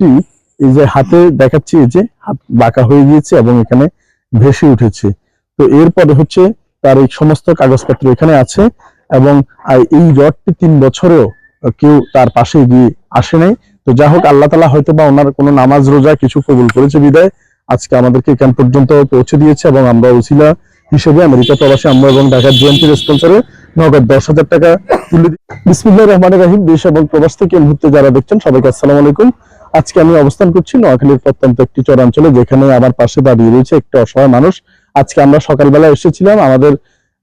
রডটি এই যে হাতে দেখাচ্ছি এই যে হাত বাঁকা হয়ে গিয়েছে এবং এখানে ভেসে উঠেছে। তো এরপরে হচ্ছে তার এই সমস্ত কাগজপত্র এখানে আছে এবং এই রডটি তিন বছরেও কেউ তার পাশে গিয়ে আসে নাই। তো যা হোক, আল্লাহ তালা হয়তো বা ওনার কোনো নামাজ, রোজা কিছু কবুল করেছে বিদায়। আজকে আমাদেরকে এখান পর্যন্ত পৌঁছে দিয়েছে এবং আমরা উসিলা হিসেবে আমেরিকা প্রবাসী, আমরা এবং ঢাকার জিএমপি রেসপন্সরে নগদ দশ হাজার টাকা তুলে বিসমুল্লাহ রহমান রাহিম। দেশ এবং প্রবাস থেকে মুহূর্তে যারা দেখছেন, সবাইকে আসসালামু আলাইকুম। আজকে আমি অবস্থান করছি নোয়াখালীর প্রত্যন্ত একটি চরাঞ্চলে, যেখানে আমার পাশে দাঁড়িয়ে রয়েছে একটা অসহায় মানুষ। আজকে আমরা সকালবেলা এসেছিলাম, আমাদের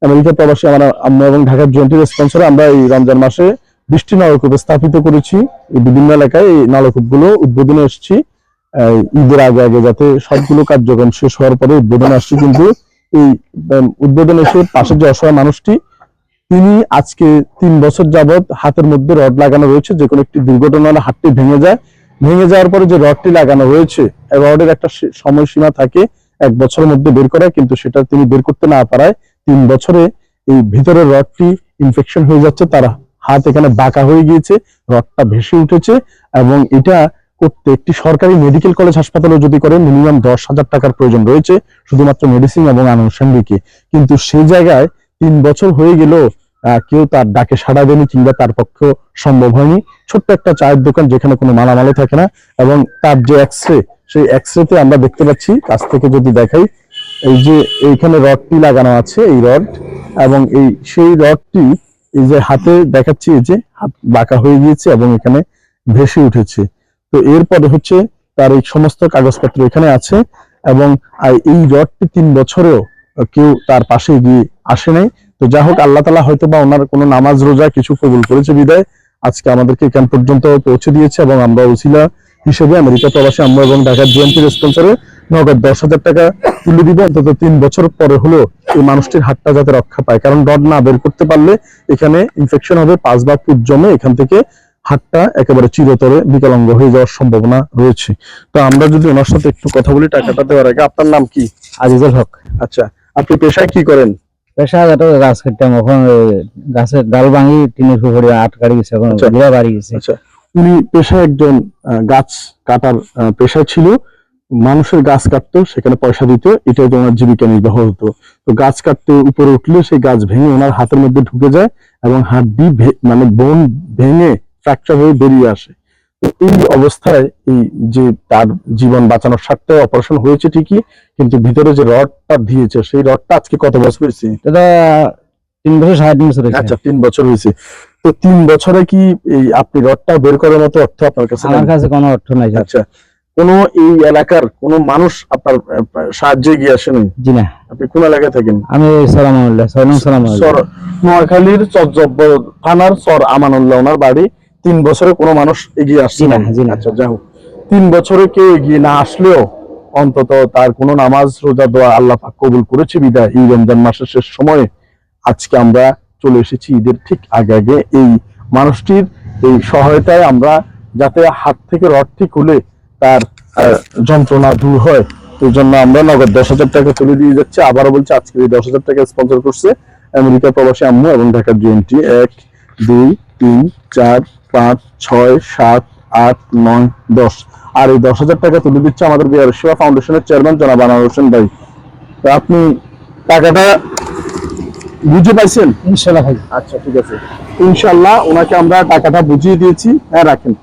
আমেরিকা প্রবাসী আমার আম্মা এবং ঢাকার জিএমপি স্পন্সরে আমরা এই রমজান মাসে বৃষ্টি নলকূপ স্থাপিত করেছি। এই বিভিন্ন এলাকায় এই নলকূপগুলো উদ্বোধনে এসেছি। ঈদের আগে আগে যাতে সবগুলো কার্যক্রম শেষ হওয়ার পরে উদ্বোধন আসছে, কিন্তু এই উদ্বোধন এসে পাশের যে অসহায় মানুষটি, তিনি আজকে তিন বছর যাবত হাতের মধ্যে রড লাগানো রয়েছে যে কোনো একটি দুর্ঘটনা হাতটি ভেঙে যায়। ভেঙে যাওয়ার পরে যে রডটি লাগানো হয়েছে রডের একটা সময়সীমা থাকে এক বছরের মধ্যে বের করা কিন্তু সেটা তিনি বের করতে না পারায় তিন বছরে এই ভিতরের রডটি ইনফেকশন হয়ে যাচ্ছে, তার হাত এখানে বাঁকা হয়ে গিয়েছে, রডটা ভেসে উঠেছে এবং এটা করতে একটি সরকারি মেডিকেল কলেজ হাসপাতালে যদি করে মিনিমাম দশ হাজার টাকার প্রয়োজন রয়েছে শুধুমাত্র মেডিসিন এবং আনুষঙ্গিকে। কিন্তু সেই জায়গায় তিন বছর হয়ে গেল কেউ তার ডাকে সাড়া দেয়নি কিংবা তার পক্ষে সম্ভব হয়নি। ছোট্ট একটা চায়ের দোকান যেখানে কোনো মালামালও থাকে না এবং তার যে এক্সরে সেই এক্সরেতে আমরা দেখতে পাচ্ছি, কাছ থেকে যদি দেখাই, এই যে এইখানে রডটি লাগানো আছে, এই রড, এবং এই সেই রডটি এই যে হাতে দেখাচ্ছি, এই যে হাত বাঁকা হয়ে গিয়েছে এবং এখানে ভেসে উঠেছে। তো এরপরে হচ্ছে তার এই সমস্ত কাগজপত্র এখানে আছে এবং এই রডটি তিন বছরেও কেউ তার পাশে গিয়ে আসে নাই। তো যা হোক আল্লাহ তালা হয়তো বা ওনার কোনো নামাজ রোজা কিছু কবুল করেছে বিদায়। আজকে আমাদেরকে এখান পর্যন্ত পৌঁছে দিয়েছে এবং আমরা উসিলা হিসেবে আমেরিকা প্রবাসী আমরা এবং ঢাকার জিএমপি রেসপন্সরে নগদ দশ হাজার টাকা তুলে দিব। অন্তত তিন বছর পরে হলো এই মানুষটির হাতটা যাতে রক্ষা পায়। কারণ রড না বের করতে পারলে এখানে ইনফেকশন হবে পাঁচ বা ফুট জমে এখান থেকে হাতটা একেবারে চিরতরে বিকলাঙ্গ হয়ে যাওয়ার সম্ভাবনা রয়েছে। তো আমরা যদি ওনার সাথে একটু কথা বলি টাকাটা দেওয়ার আগে। আপনার নাম কি? আজিজুল হক। আচ্ছা আপনি পেশায় কি করেন? পেশা গাছ কাটতাম এখন গাছের ডাল ভাঙি টিনের আটকাড়ি গেছে এখন আচ্ছা। বাড়ি গেছে। আচ্ছা। উনি পেশায় একজন গাছ কাটার পেশায় ছিল। মানুষের গাছ কাটতো সেখানে পয়সা দিত এটা হচ্ছে ওনার জীবিকা নির্বাহ হতো। তো গাছ কাটতে উপরে উঠলে সেই গাছ ভেঙে ওনার হাতের মধ্যে ঢুকে যায় এবং হাড্ডি ভে- মানে বোন ভেঙে ফ্র্যাকচার হয়ে বেরিয়ে আসে। এই অবস্থায় এই যে তার জীবন বাঁচানোর স্বার্থে অপারেশন হয়েছে ঠিকই কিন্তু ভিতরে যে রডটা দিয়েছে সেই রডটা আজকে কত বছর হয়েছে? এটা তিন বছর সাড়ে তিন বছর আচ্ছা তিন বছর হয়েছে। তো তিন বছরে কি এই আপনি রডটা বের করার মতো অর্থ আপনার কাছে আমার কাছে কোনো অর্থ নাই আচ্ছা কোন এই এলাকার কোন মানুষ আপনার সাহায্যে গিয়ে আসেনি? জি না। আপনি কোন এলাকায় থাকেন? আমি সালাম নোয়াখালীর থানার সর আমানুল্লাহ ওনার বাড়ি। তিন বছরে কোনো মানুষ এগিয়ে আসছে না জি না। আচ্ছা যাই হোক। তিন বছরে কেউ এগিয়ে না আসলেও অন্তত তার কোনো নামাজ রোজা দোয়া আল্লাহ পাক কবুল করেছে বিদায়। এই রমজান মাসের শেষ সময়ে আজকে আমরা চলে এসেছি ঈদের ঠিক আগে আগে। এই মানুষটির এই সহায়তায় আমরা যাতে হাত থেকে রডটি খুলে তার যন্ত্রণা দূর হয় এই জন্য আমরা নগদ দশ হাজার টাকা তুলে দিয়ে যাচ্ছি। আবারও বলছি আজকে এই দশ হাজার টাকা স্পন্সর করছে আমেরিকা প্রবাসী আম্মু এবং ঢাকার জিএনটি এক। দুই তিন চার পাঁচ ছয় সাত আট নয় দশ। আর এই দশ হাজার টাকা তুলে দিচ্ছে আমাদের বিহার সেবা ফাউন্ডেশনের চেয়ারম্যান জনাব আনোয়ার হোসেন ভাই। তো আপনি টাকাটা বুঝে পাইছেন? ইনশাল্লাহ ভাই। আচ্ছা ঠিক আছে। ইনশাল্লাহ ওনাকে আমরা টাকাটা বুঝিয়ে দিয়েছি। হ্যাঁ রাখেন।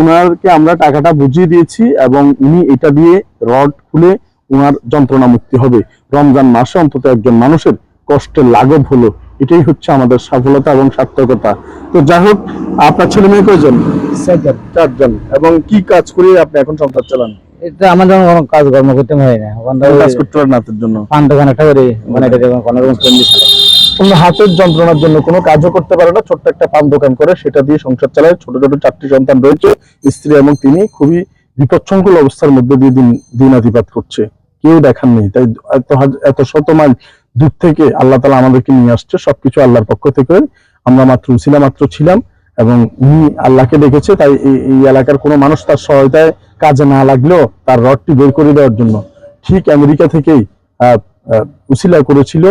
ওনারকে আমরা টাকাটা বুঝিয়ে দিয়েছি এবং উনি এটা দিয়ে রড খুলে ওনার যন্ত্রণা মুক্তি হবে। রমজান মাসে অন্তত একজন মানুষের কষ্টের লাঘব হলো। এটাই হচ্ছে আমাদের সফলতা এবং সার্থকতা। তো যাই হোক আপনার ছেলে মেয়ে কয়জন? চারজন। এবং কি কাজ করে আপনি এখন সংসার চালান? এটা আমার কোনো কাজ কর্ম করতে হয় না। কাজ করতে পারেন আপনার জন্য? পান দোকান একটা করে মানে কোনো রকম ফ্রেন্ডলি ছিল হাতের যন্ত্রণার জন্য কোনো কাজও করতে পারে না ছোট্ট একটা পান দোকান করে সেটা দিয়ে সংসার চালায়। ছোট ছোট চারটি সন্তান রয়েছে স্ত্রী এবং তিনি খুবই বিপদসংকুল অবস্থার মধ্যে দিয়ে দিন দিনাতিপাত করছে। কেউ দেখার নেই। তাই এত এত শত মাইল দূর থেকে আল্লাহ তালা আমাদেরকে নিয়ে আসছে, সবকিছু আল্লাহর পক্ষ থেকে। আমরা মাত্র উসিলা মাত্র ছিলাম এবং উনি আল্লাহকে দেখেছে তাই এই এলাকার কোনো মানুষ তার সহায়তায় কাজে না লাগলেও তার রডটি বের করে দেওয়ার জন্য। ঠিক আমেরিকা থেকেই উসিলা করেছিল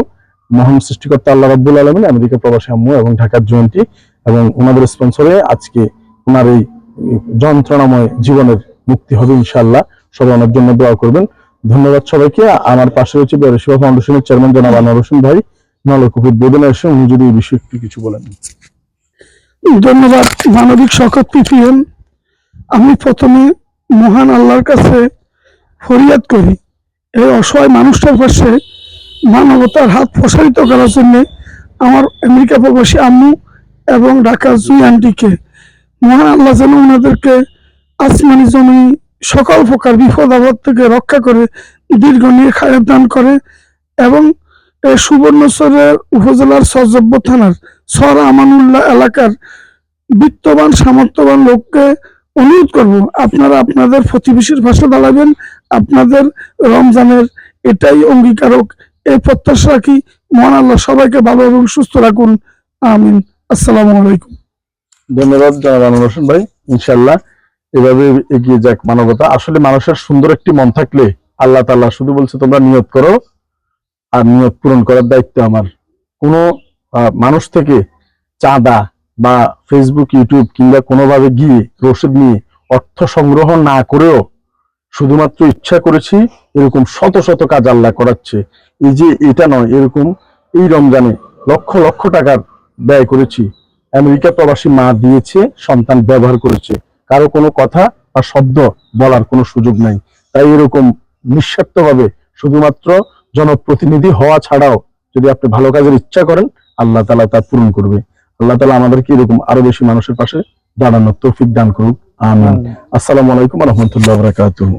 মহান সৃষ্টিকর্তা আল্লাহ রাব্বুল আলমিন, আমেরিকা প্রবাসী আম্মু এবং ঢাকার জয়ন্তী এবং ওনাদের স্পন্সরে আজকে ওনার এই যন্ত্রণাময় জীবনের মুক্তি হবে ইনশাল্লাহ সবাই আমার জন্য দোয়া করবেন। ধন্যবাদ সবাইকে। আমার পাশে রয়েছে বেরসিবা ফাউন্ডেশনের চেয়ারম্যান জনাব আনোয়ার হোসেন ভাই। নলকুপ উদ্বোধনে এসে উনি যদি এই বিষয়ে একটু কিছু বলেন। ধন্যবাদ, মানবিক শকত পিপিএম আমি প্রথমে মহান আল্লাহর কাছে ফরিয়াদ করি, এই অসহায় মানুষটার পাশে মানবতার হাত প্রসারিত করার জন্য আমার আমেরিকা প্রবাসী আম্মু এবং ঢাকা জুই আন্টিকে, মহান আল্লাহ যেন ওনাদেরকে আসমানি জমি সকল প্রকার বিপদ আপদ থেকে রক্ষা করে দীর্ঘ নিয়ে খায়ের দান করে এবং এই সুবর্ণচরের উপজেলার সজব্য থানার সর আমানুল্লাহ এলাকার বিত্তবান, সামর্থ্যবান লোককে অনুরোধ করব, আপনারা আপনাদের প্রতিবেশীর ভাষা দাঁড়াবেন আপনাদের রমজানের এটাই অঙ্গীকারক, এই প্রত্যাশা রাখি। মহান আল্লাহ সবাইকে ভালো এবং সুস্থ রাখুন। আমিন। আসসালামু আলাইকুম। ধন্যবাদ আনোয়ার হোসেন ভাই। ইনশাআল্লাহ এভাবে এগিয়ে যাক মানবতা। আসলে মানুষের সুন্দর একটি মন থাকলে আল্লাহ তাল্লাহ শুধু বলছে, তোমরা নিয়ত করো আর নিয়ত পূরণ করার দায়িত্ব আমার। কোনো মানুষ থেকে চাঁদা বা ফেসবুক ইউটিউব কিংবা কোনোভাবে গিয়ে রসিদ নিয়ে অর্থ সংগ্রহ না করেও শুধুমাত্র ইচ্ছা করেছি এরকম শত শত কাজ আল্লাহ করাচ্ছে। এই যে এটা নয়, এরকম এই রমজানে লক্ষ লক্ষ টাকার ব্যয় করেছি। আমেরিকা প্রবাসী মা দিয়েছে, সন্তান ব্যবহার করেছে। কারও কোনো কথা বা শব্দ বলার কোনো সুযোগ নাই। তাই এরকম নিঃস্বার্থভাবে শুধুমাত্র জনপ্রতিনিধি হওয়া ছাড়াও যদি আপনি ভালো কাজের ইচ্ছা করেন আল্লাহ তালা তা পূরণ করবে। আল্লাহ তালা আমাদেরকে এরকম আরও বেশি মানুষের পাশে দাঁড়ানোর তৌফিক দান করুক। আমিন। আসসালামু আলাইকুম রহমতুল্লাহ বরাকাতুহ।